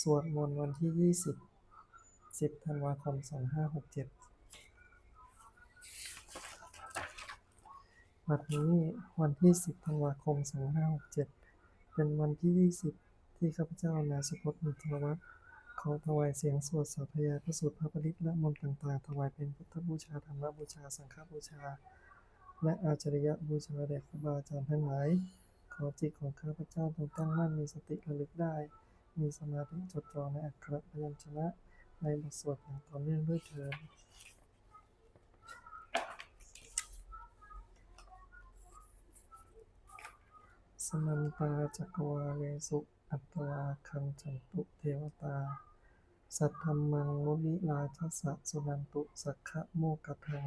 สวดมนต์วันที่ยี่สิบสิบธันวาคมสองห้าหกเจ็ดบัดนี้วันที่สิบธันวาคมสองห้าหกเจ็ดเป็นวันที่ยี่สิบที่ข้าพเจ้านายสุพจน์มุตรวัฒน์ขอถวายเสียงสวดสาธยาพระสูตรพระปริตและมนต์ต่างๆ ถวายเป็นพุทธบูชาธรรมบูชา สังฆบูชา และอาจาริยบูชาแด่ครูบาอาจารย์ทั้งหลาย ขอจิตของข้าพเจ้าจงตั้งมั่นมีสติระลึกได้ มีสมาธิจดจ่อในอักขระพยัญชนะ ในบทสวดอย่างต่อเนื่องด้วยเถิดสมันตาจักรวาเลสุอัตตวาคันจันตุเทวตา สัทธรรมังมุนิราชสะสุนันตุสักขะโมกทัง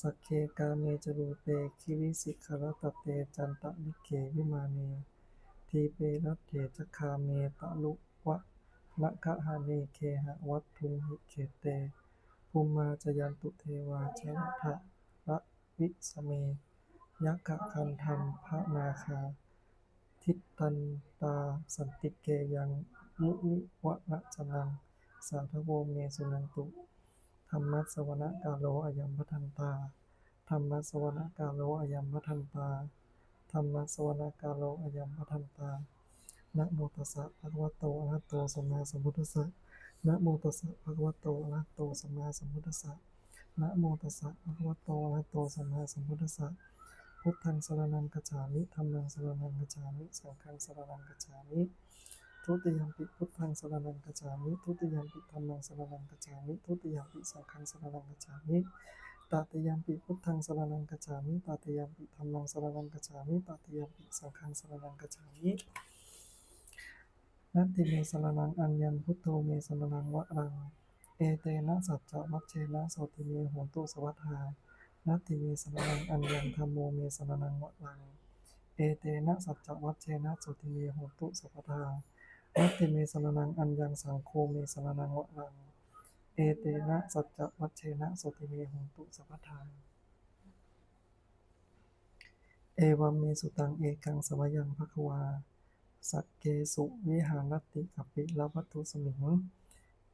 สักเคกาเมจรูเปคิริสิขรตเตจันตะลิเกวิมาเน ทีเปรัตเถจคาเมตะลุวะนะคะหาเนเคหะวัตถุหิเขเตภูมาจยันตุเทวาชนะทะระวิสเมยักขะคันธรรมพระนาคา ทิตตันตาสันติเกยังมุนิวะนะจนัง สาธโวเมสุนันตุ ธรรมัสสวนกาโลอยัมพทันตา ธรรมัสสวนกาโลอยัมพทันตา ธรรมสวนากาโลอายัมพทันตานะโมตัสสะภะคะวะโตอะระหะโตสัมมาสัมพุทธัสสะนะโมตัสสะภะคะวะโตอะระหะโตสัมมาสัมพุทธัสสะนะโมตัสสะภะคะวะโตอะระหะโตสัมมาสัมพุทธัสสะพุทธังสรณังคัจฉามิธัมมังสรณังคัจฉามิสังฆังสรณังคัจฉามิทุติยมปิพุทธังสรณังคัจฉามิทุติยมปิธัมมังสรณังคัจฉามิทุติยมปิสังฆังสรณังคัจฉามิ ตติยมปิพุทธังสรณังคัจฉามิตติยมปิธัมมังสรณังคัจฉามิตติยมปิสังฆังสรณังคัจฉามินัตติเมสรณังอัญญังพุทโธเมสรณังวะรัง เอเตนะสัจจะมัชเชนะโสติเมโหตุสวัฏฐานัตติเมสรณังอัญญังธัมโมเมสรณังวะรัง เอเตนะสัจจะวัชเชนะโสติเมโหตุสัพพทานัตติเมสรณังอัญญังสังโฆเมสรณังวะรัง เอเตนะสัจจวัชเชนะโสติเมโหตุสัพพทาเอวัมเมสุตังเอกังสมยังภควา สักเกสุวิหารติกปิละวัตถุสมิง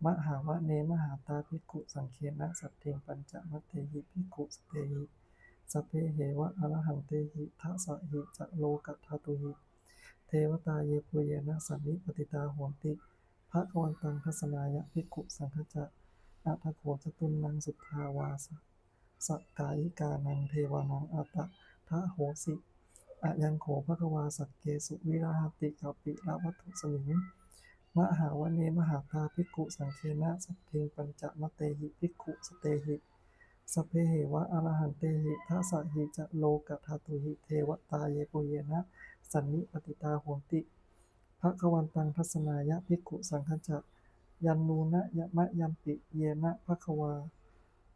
มหาวะเนมหาตาภิกขุสังเคนะสัตเทงปัญจมัตเตหิภิกขุสเตหิสพเพเหวะอรหังเตหิทัสสะหิจะโลกัตถตุหิ เทวตาเยปุเยนะสันนิปติตาโหนติภะคะวันตังทัสนายะภิกขุสังฆจะ อัตโขจตุนังสุทาวาสสกายิกานังเทวานังอัตะทะโหสิอะยังโขภควาสักเกสุวิราหติกัปปิละวัตถุสมิงมหาวเนมหาตาภิกขุสังเคนะสัพเพปัญจมเตหิภิกขุสเตหิสเพเหวะอรหันเตหิทัสสะหิจะโลกัตถตุหิเทวตาเยปุเยนะสันนิปติตาโหติภะคะวันตังทัสนายะภิกขุสังฆจะ ยันนูนะยะมะยัมปิเยนะภะคะวา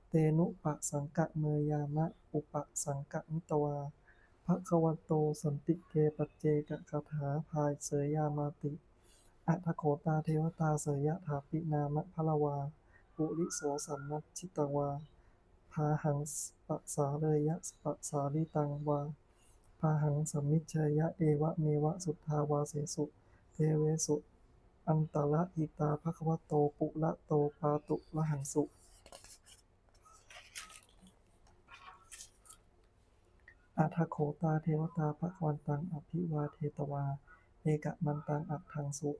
เตนุปะสังกะเมยามะ อุปะสังกะนิตวาภะคะวันโตสันติเกปเจกะคาถาพายเสยยามาติ อัตโขตาเทวตาเสยยะถาปินามะพะละวา ปุริโสสัมมัชชิตวาพาหังสปะสาเลยะสปะสาลิตังวาพาหังสัมมิชยะเอวะเมวะสุทธาวาเสสุ เทเวสุ อันตระอิตาภควโตปุระโตปาตุละหังสุ อัทโขตาเทวตาภควันตังอภิวาเทตวา เอกะมันตังอัตถังสุ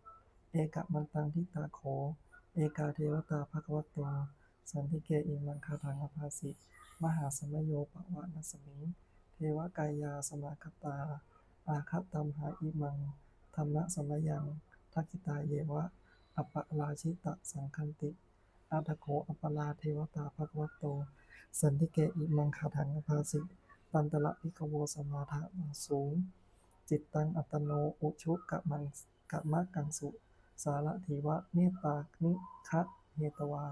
เอกะมันตังทิตาโข เอกาเทวตาภควโต สันติเกอิมังคาถังอภาสิ มหาสมโยปวะนัสมิงเทวกายาสมาคตา อาคตัมหาอิมัง ธรรมะสมยัง ทักิตาเยวะอัปปลาชิตะสังคันติอาทโขอัปปลาเทวตาภควโต สันติเกอิมังคาถังอภาสิตันตละพิกโวสมาธะมังสูง จิตตังอัตโนอุชุกะมันกะมะกังสุ สาระถีวะเมตตานิคะเฮตวา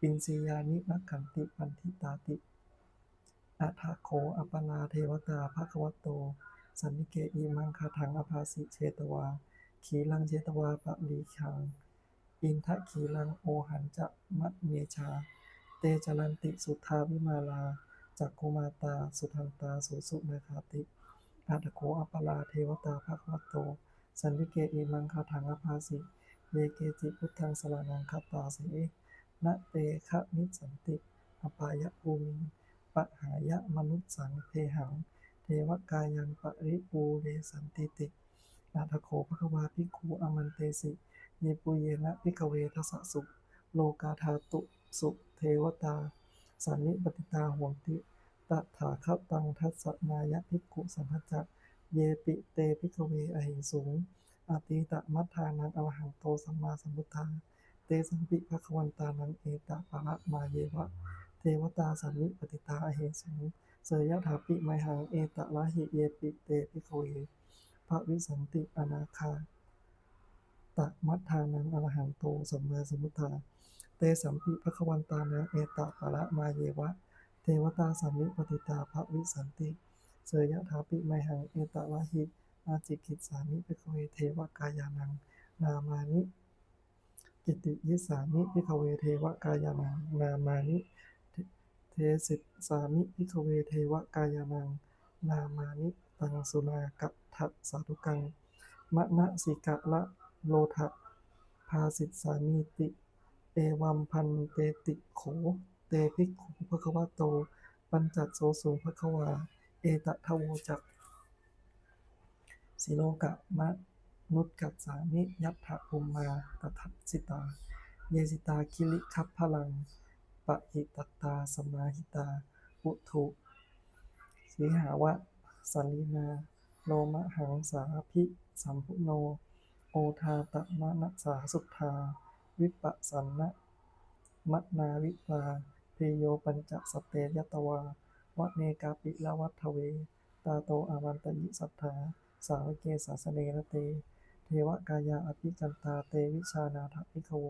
อินสียานินักขันติปันทิตาติอัฏฐโขอัปปลาเทวตาภควโต สันนิเกอิมังคาถังอภาสิเชตวา ขีลังเชตวาปะลีคัง อินทะขีลังโอหันจะมัดเมชา เตจรันติสุทธาวิมาลาจักกุมาตา สุทันตาสุสุนาคาติอัตโขอัปปลาเทวตาภควัตโต สันติเกอิมังคาถังอภาสิเยเกจิพุทธังสรณังคัปปาเสนะเตคะมิสันติอปายะภูมิปะหายะมนุสสังเทหัง เทวกายังปริปูเรสันติติ นาทโขภควาภิกขุอมันเตสิเยปุเยนะภิกเวทัสสุ โลกาธาตุสุเทวตา สันนิปติตาห่วงติตถาคตังทัสสนายะภิกุสัมภจักเยปิเตภิกเวอหิสูงอาติตะมัทธานังอรหังโตสัมมาสัมพุทธาเตสัมปิภควันตานังเอตะปะระมาเยวะ เทวตาสันนิปติตาอเหสูงเสยยะถาปิไมหังเอตะละหิเยปิเตภิกเว พระวิสันติอนาคาตะมัทธานังอรหังโตสัมมาสัมพุทธา เตสัมปิภควันตานังเอตะปะระมาเยวะ เทวตาสันนิปติตาภวิสันติเสยยะถาปิไมหังเอตะละหิอาจิกิสามิภิกเวเทวกายานัง นามานิกิติยิสามิภิกขเวเทวกายานัง นามานิ เทสิตสามิภิกขเวเทวกายานัง นามานิตังสุนากัตถะสาธุกัง มะนะสิกะละโลทะภาสิตสามีติ เอวัมพันเตติโข เตภิกขุภควะโต ปัญจัตโสสุภควา เอตทะโวจักสิโลกะมะนุตกัสามิยัตถะภูมมาตทัสสิตา เยสิตาคิลิคัพพลังปะหิตตาสมาหิตาปุถุ สีหาวะสัลลินาโลมะหังสาภิสัมพุโน โอทาตมะนัสาสุทธา วิปัสสันนะมะนาวิปาเพโยปัญจสเตยตวาวะเนกาปิละวัฏเว ตาโตอาวันตยิสัทธา สาวเกสาสเนรเต เทวกายาอภิจันตาเตวิชานาถภิกโว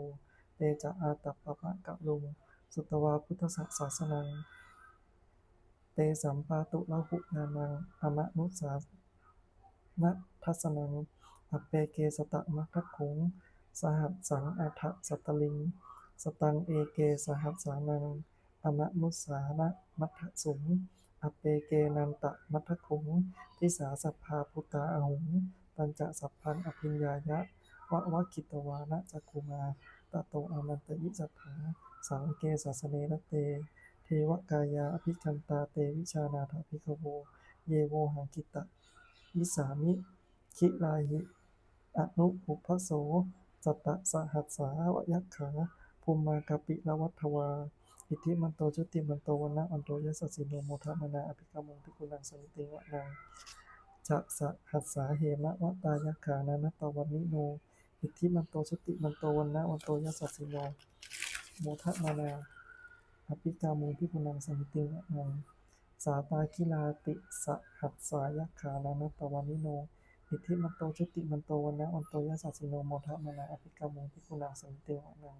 เตจะอาตัปปะปะกะลุง สุตวาพุทธศาสนัง เตสัมปาตุละหุญานังอมะนุสานะทัสนังอเปเกสตะมัคคะขุง สหัสสังอัฏฐสัตลิง สตังเอเกสหัสสานังอมะนุสานะมัทธสุงอเปเกนันตะมัทธขุงทิสาสัพพาพุตาอหุงปัญจะสัพพันอภิญญายะวะวะคิตวานะจักุมาตโตอามันตยิสัทธาสาวเกสาสเนรเต เทวกายาอภิจันตาเตวิชานาถภิกโว เยโวหังกิตะวิสามิคิลาหิอนุปุพโสสัตตะสหัสสาวยักขาภูมมากปิละวัฏวา อิทธิมันโตชุติมันโตวันนะอันโตยสัสสิโนโมทมนาอภิกรรมงพิกุลังสมิติวะนังจะสหัสสาเหมะวะตายักขานานัตวันนิโน อิทธิมันโตชุติมันโตวันนะอันโตยสัสสิโนโมทมนา อภิกามุงพิกุลังสมิติวะนังสาตาคิลาติสหัสสายักขานานัตวานิโนอิทธิมันโตชุติมันโตวันนะอันโตยสัสสิโนโมทะมานาอภิกามุงพิกุลังสมิติวะนัง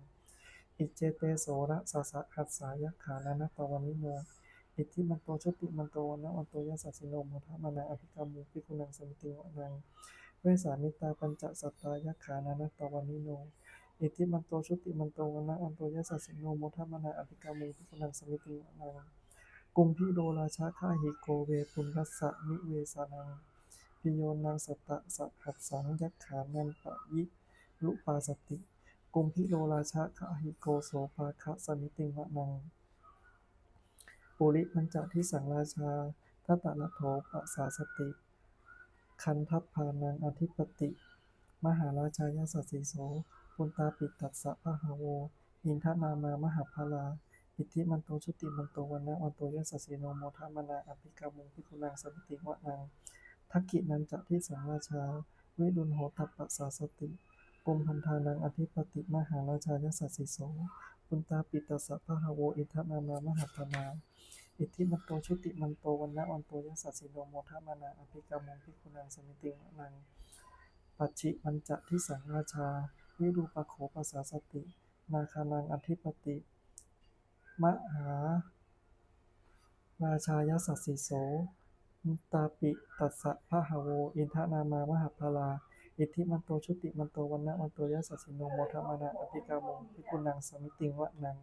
อิเจเตโสระสาสะหัสสายักขานานัตวานิโนอิทธิมันโตชุติมันโตวันนะอันโตยสัสสิโนโมทะมานาอภิกามุงพิกุลังสมิติวะนังเวสามิตาปัญจสัตตายักขานานัตตวานิโน อิทธิมันโตชุติมันโตวนะอันโตยะสัสสิโนโมทะมนาอภิกามุงพิกุลังสมิติวะนังกุมพิโดราชาคาหิโกเวปุณรัสสะนิเวสานังพิโยนังสตตะสหัสสังยักขานันปะยิลุปาสติ กุมพิโลราชาคาหิโกโสภาคะสมิติวะนังปุริมันจทิสังราชาทัตตะโถปะสาสติ คันทัพพานังอธิปติ มหาราชายสัสสิโส ปุณตาปิตัสสะพะหาโวอินทนามามหาพลาอิทธิมันโตชุติมันโตวันนะวันโตยสัสสิโนโมทะมนาอภิกามุงพิกุลังสมิติวะนังทักกินันจะที่สังราชาวิรุณโหตัปปะสาสติปุมพันธานังอธิปติมหาราชายสัสสิโสปุณตาปิตัสสะพะหาโวอินทนามามหาพลาอิทธิมันโตชุติมันโตวันนะวันโตยสัสสิโนโมทะมนาอภิกามุงพิกุลังสมิติวะนังปัจฉิมันจะที่สังราชา วิรูปโขปัสสาสติ นาคานังอธิปติ มหา ราชายสัสสิโสมุตาปิตัสสะพะหะโว อินทนามามหาพลา อิทธิมันโตชุติมันโตวันนะมันโตยสัสสิโนโมทมานะอภิกามุงพิกุณังสมิติงวะนัง